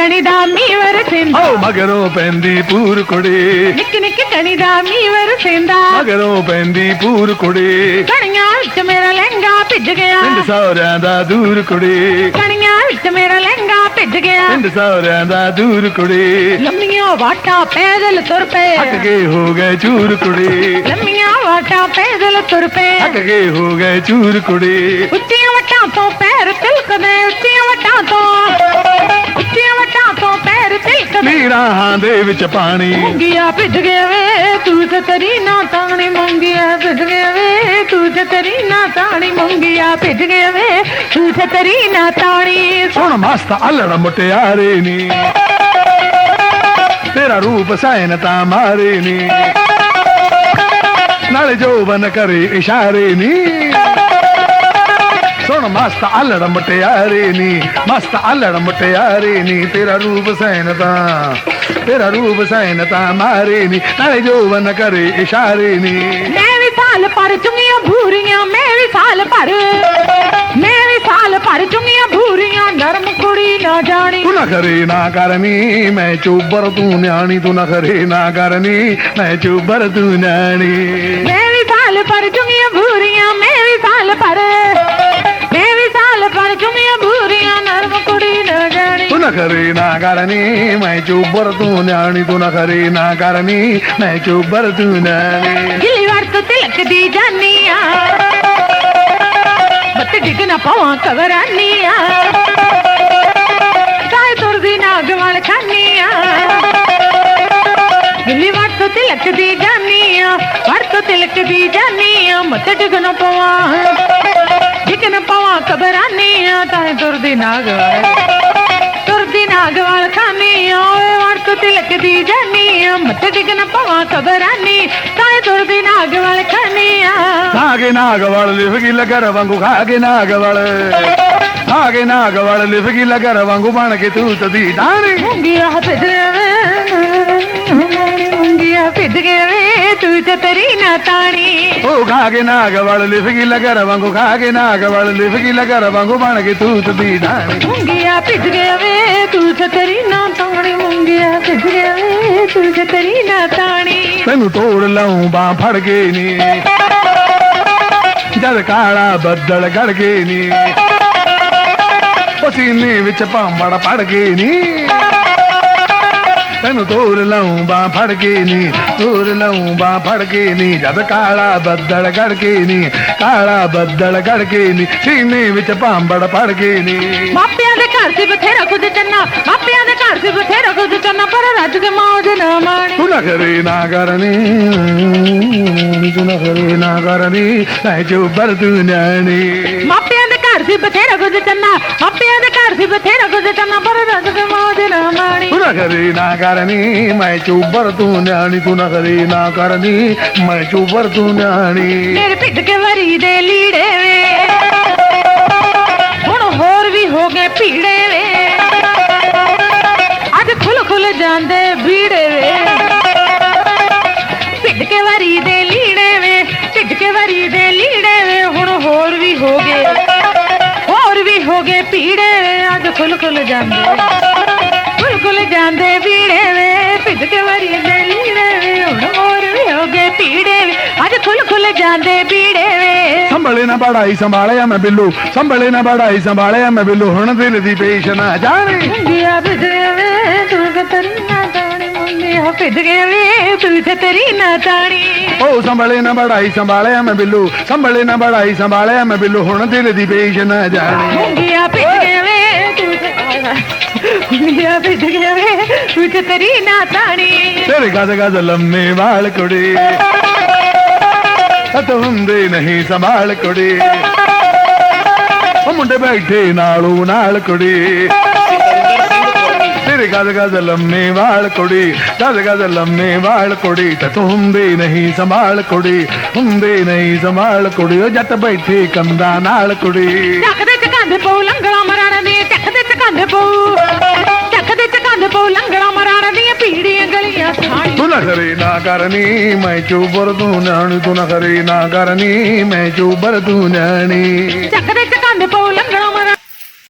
ਕਣੀ ਦਾ ਮੀਵਰ ਸਿੰਦਾ ਓ ਮਗਰੋਂ ਪੈਂਦੀ ਪੂਰ ਕੁੜੀ ਨਿੱਕੀ ਨਿੱਕੀ ਕਣੀ ਦਾ ਮੀਵਰ ਸਿੰਦਾ ਮਗਰੋਂ ਪੈਂਦੀ ਪੂਰ ਕੁੜੀ ਕਣੀਆਂ ਵਿੱਚ ਮੇਰਾ ਲਹਿੰਗਾ ਭਿੱਜ ਗਿਆ ਪਿੰਡ ਸੌਰਿਆਂ ਦਾ ਦੂਰ ਕੁੜੀ ਕਣੀਆਂ ਵਿੱਚ ਮੇਰਾ ਲਹਿੰਗਾ ਭਿੱਜ ਗਿਆ ਪਿੰਡ ਸੌਰਿਆਂ ਦਾ ਦੂਰ ਕੁੜੀ ਲੰਮੀਆਂ ਵਾਟਾਂ ਪੈਦਲ ਤੁਰ ਪਏ ਹੱਕ ਕੇ ਹੋ ਗਏ ਚੂਰ ਕੁੜੀ ਲੰਮੀਆਂ ਵਾਟਾਂ ਪੈਦਲ ਤੁਰ ਦੇ ਵਿੱਚ ਪਾਣੀ। ਮੰਗਿਆ ਭਿੱਜ ਗਿਆ ਵੇ ਤੂੰ ਤੇ ਤੇਰੀ ਨਾ ਤਾਣੀ ਮੰਗਿਆ ਭਿੱਜ ਗਿਆ ਵੇ ਤੂੰ ਤੇ ਤੇਰੀ ਨਾ ਤਾਣੀ ਮੰਗਿਆ ਭਿੱਜ ਗਿਆ ਵੇ ਤੂੰ ਤੇ ਤੇਰੀ ਨਾ ਤਾਣੀ। ਸੁਣ ਮਸਤ ਅਲੜ ਮੁਟਿਆਰੇ ਨੀ। ਤੇਰਾ ਰੂਪ ਸੈਨ ਤਾਂ ਮਾਰੇ ਨੀ। ਨਾਲ ਜੋਬਨ ਕਰੇ ਇਸ਼ਾਰੇ ਨੀ। ਸੁਣ ਮਸਤ ਅਲੜ ਮੁਟਿਆਰੇ ਨੀ ਮਸਤ ਅਲੜ ਮੁਟਿਆਰੇ ਨੀ ਤੇਰਾ ਰੂਪ ਸੈਨ ਤਾਂ ਮਾਰੇ ਨੀ ਨਾਲ ਜੋਬਨ ਕਰੇ ਇਸ਼ਾਰੇ ਨੀ ਮੈਂ ਵੀ ਸਾਲ ਪਰ ਚੁੰਗੀਆਂ ਭੂਰੀਆਂ ਮੈਂ ਵੀ ਸਾਲ ਪਰ ਮੈਂ ਵੀ ਸਾਲ ਪਰ ਚੁੰਗੀਆਂ ਭੂਰੀਆਂ ਨਰਮ ਕੁੜੀ ਨਾ ਜਾਣੀ। ਤੂੰ ਨਾ ਕਰੇ ਨਾ ਕਰਨੀ ਮੈਂ ਚੁੱਬਰ ਤੂੰ ਨਿਆਣੀ ਤੂੰ ਨਾ ਕਰੇ ਨਾ ਕਰਨੀ ਮੈਂ ਚੁੱਬਰ ਤੂੰ ਨਿਆਣੀ। ਮੈਂ ਵੀ ਸਾਲ ਪਰ ਜਾਣੀ ਤੂੰ ਨਾ ਕਰੇ ਨਾ ਕਰਨੀ ਮੈਂ ਚੁੱਬਰ ਤੂੰ ਨਿਆਣੀ ਤੂੰ ਨਾ ਕਰੇ ਨਾ ਕਰਨੀ ਮੈਂ ਤੂੰ ਨਿਆਣੀ ਗਿੱਲੀ ਵਾਰ ਤੋਂ ਤਿਲਕਦੀ ਜਾਨੀਆਂ ਬੱਤ ਡਿੱਗ ਨਾ ਪਾਵਾਂ ਕਵਰਾਨੀਆਂ ਕਾਇ ਤੁਰਦੀ ਨਾਗ ਵਾਲ ਖਾਨੀਆਂ ਗਿੱਲੀ ਵਾਰ ਤੋਂ ਤਿਲਕਦੀ ਜਾਨੀਆਂ ਵਾਰ ਤੋਂ ਤਿਲਕਦੀ ਜਾਨੀਆਂ ਮੱਤ ਡਿੱਗ ਨਾ ਪਾਵਾਂ ਡਿੱਗ ਨਾ ਪਾਵਾਂ ਕਵਰਾਨੀਆਂ ਕਾਇ ਤੁਰਦੀ ਨਾਗ ਵਾਲ ਤੁਰਦੀ ਨਾਗ ਵਾਲ ਖਾਨੀਆਂ ਓਏ ਵਾਰ ਤੋਂ ਤਿਲਕਦੀ ਜਾਨੀਆਂ ਮੱਤ ਡਿੱਗ ਨਾ ਪਾਵਾਂ ਕਬਰਾਨੀ ਕਾਇ ਤੁਰਦੀ ਨਾਗ ਵਾਲ ਖਾਨੀਆਂ ਖਾਗੇ ਨਾਗ ਵਲ ਲਿਫ ਗਈ ਲਗਰ ਵਾਂਗੂ ਖਾਗੇ ਨਾਗ ਵਲ। ਖਾਗੇ ਨਾਗ ਵਲ ਲਿਫ ਗਈ ਲਗਰ ਵਾਂਗੂ ਬਣ ਕੇ ਤੂੰ ਤਦੀ ਡਾਣੀ ਮੁੰਗਿਆ ਵੇ ਮੁੰਗਿਆ ਭਿੱਜ ਵਾਂਗੂ ਬਣ ਕੇ ਨਾ ਤਾਣੀ। ਤੈਨੂੰ ਤੋੜ ਲਾਉਂ ਬਾਹ ਫੜ ਕੇ ਨੀ। ਜਦ ਕਾਲਾ ਬੱਦਲ ਗੜ ਕੇ ਨੀ। ਪਸੀਨੇ ਵਿੱਚ ਭਾਂਬੜ ਪੜ ਕੇ ਨੀ। ਤੈਨੂੰ ਤੋੜ ਲਾਉਂ ਬਾਹ ਫੜ ਕੇ ਨੀ ਤੋੜ ਲਾਉਂ ਬਾਹ ਫੜ ਕੇ ਨੀ ਜਦ ਕਾਲਾ ਬੱਦਲ ਗੜ ਕੇ ਨੀ ਕਾਲਾ ਬੱਦਲ ਗੜ ਕੇ ਨੀ ਸੀਨੇ ਵਿੱਚ ਭਾਂਬੜ ਪੜ ਕੇ ਨੀ। ਮਾਪਿਆਂ ਦੇ ਘਰ ਸੀ ਬਥੇਰਾ ਕੁਝ ਚੰਨਾ ਮਾਪਿਆਂ ਦੇ ਘਰ ਸੀ ਬਥੇਰਾ ਕੁਝ ਚੰਨਾ ਪਰ ਰੱਜ ਕੇ ਮੌਜ ਨਾ ਮਾਣੀ। ਤੂੰ ਨਾ ਕਰੇ ਨਾ ਕਰਨੀ ਤੂੰ ਨਾ ਕਰੇ ਨਾ ਕਰਨੀ ਮੈਂ ਜੋ ਬਰ ਤੂੰ ਨਿਆਣੀ। ਮਾਪਿਆਂ ਦੇ ਘਰ ਸੀ ਬਥੇਰਾ ਕੁਝ ਚੰਨਾ ਮਾਪਿਆਂ ਦੇ ਘਰ ਸੀ ਬਥੇਰਾ ਕੁਝ ਚੰਨਾ ਪਰ ਰੱਜ ਕੇ ਮੌਜ ਨਾ ਕਰੇ ਨਾ ਕਰਨੀ ਮੈਂ ਚੂਬਰ ਤੂੰ ਨਿਆਣੀ ਤੂੰ ਨਾ ਕਰੇ ਨਾ ਕਰਨੀ ਮੈਂ ਚੁੱਬਰ ਤੂੰ ਨਿਆਣੀ ਮੇਰੇ ਪਿੱਟ ਕੇ ਵਰੀ ਦੇ ਲੀੜੇ ਵੇ ਹੁਣ ਹੋਰ ਵੀ ਹੋ ਗਏ ਭੀੜੇ ਵੇ ਅੱਜ ਖੁੱਲ ਖੁੱਲ ਜਾਂਦੇ ਭੀੜੇ ਵੇ ਪਿੱਟ ਕੇ ਵਰੀ ਦੇ ਲੀੜੇ ਵੇ ਪਿੱਟ ਕੇ ਵਰੀ ਦੇ ਲੀੜੇ ਵੇ ਹੁਣ ਹੋਰ ਵੀ ਹੋ ਗਏ ਹੋਰ ਵੀ ਹੋ ਗਏ ਭੀੜੇ ਵੇ ਅੱਜ ਖੁੱਲ ਖੁੱਲ ਜਾਂਦੇ ਖੁੱਲ ਜਾਂਦੇ ਬੀੜੇ ਵੇ ਪਿੱਟ ਕੇ ਵਰੀ ਦੇ ਲੀੜੇ ਵੇ ਹੁਣ ਹੋਰ ਵੀ ਹੋ ਗਏ ਭੀੜੇ ਵੇ। ਅੱਜ ਖੁੱਲ ਖੁੱਲ ਜਾਂਦੇ ਬੀੜੇ ਵੇ। ਸੰਭਲੇ ਨਾ ਬੜਾਈ ਸੰਭਾਲਿਆ ਮੈਂ ਬਿੱਲੂ ਸੰਭਲੇ ਨਾ ਬੜਾਈ ਸੰਭਾਲਿਆ ਮੈਂ ਬਿੱਲੂ ਹੁਣ ਦਿਲ ਦੀ ਪੇਸ਼ ਨਾ ਜਾਣੀ। ਮੁੰਡਿਆ ਭਿੱਜ ਗਿਆ ਵੇ ਤੂੰ ਤੇ ਤੇਰੀ ਨਾ ਤਾਣੀ ਮੁੰਡਿਆ ਭਿੱਜ ਗਿਆ ਵੇ ਤੂੰ ਤੇ ਤੇਰੀ ਨਾ ਤਾਣੀ ਉਹ ਸੰਭਲੇ ਨਾ ਬੜਾਈ ਸੰਭਾਲਿਆ ਮੈਂ ਬਿੱਲੂ ਸੰਭਲੇ ਨਾ ਬੜਾਈ ਸੰਭਾਲਿਆ ਮੈਂ ਬਿੱਲੂ ਹੁਣ ਦਿਲ ਦੀ ਪੇਸ਼ ਨਾ ਜਾਣੀ। ਮੁੰਡਿਆ ਭਿੱਜ ਤੇ ਤੂੰ ਤੇ ਤੇਰੀ ਨਾ ਤਾਣੀ। ਤੇਰੇ ਗਜ਼ ਗਜ਼ ਲੰਮੇ ਵਾਲ ਕੁੜੀ। ਸਤ ਹੁੰਦੇ ਨਹੀਂ ਸੰਭਾਲ ਕੁੜੀ। ਉਹ ਮੁੰਡੇ ਬੈਠੇ ਨਾਲੋਂ ਨਾਲ ਕੁੜੀ। ਤੇਰੇ ਗਜ਼ ਗਜ਼ ਲੰਮੇ ਵਾਲ ਕੁੜੀ ਗਜ਼ ਗਜ਼ ਲੰਮੇ ਵਾਲ ਕੁੜੀ। ਤੇ ਤੂੰ ਹੁੰਦੇ ਨਹੀਂ ਸੰਭਾਲ ਕੁੜੀ ਹੁੰਦੇ ਨਹੀਂ ਸੰਭਾਲ ਕੁੜੀ। ਉਹ ਜੱਟ ਬੈਠੇ ਕੰਦਾ ਨਾਲ ਕੁੜੀ। ਚੱਕ ਦੇ ਚਕਾਂਦੇ ਪਊ ਲੰਗੜਾ ਚਕਾਂਦੇ ਪਊ। ਚੱਕ ਦੇ ਚਕਾਂਦੇ ਪਊ। ਲੰਗੜਾ ਮਰਾਣਾ ਦੀਆਂ ਪੀੜੀਆਂ ਗਲੀਆਂ ਸਾਣੀ ਤੂੰ ਨਾ ਕਰੇ ਨਾ ਕਰਨੀ ਮੈਂ ਚੁੱਬਰ ਤੂੰ ਨਿਆਣੀ ਤੂੰ ਨਾ ਕਰੇ ਨਾ ਕਰਨੀ ਮੈਂ ਚੁੱਬਰ ਤੂੰ ਨਿਆਣੀ ਚੱਕ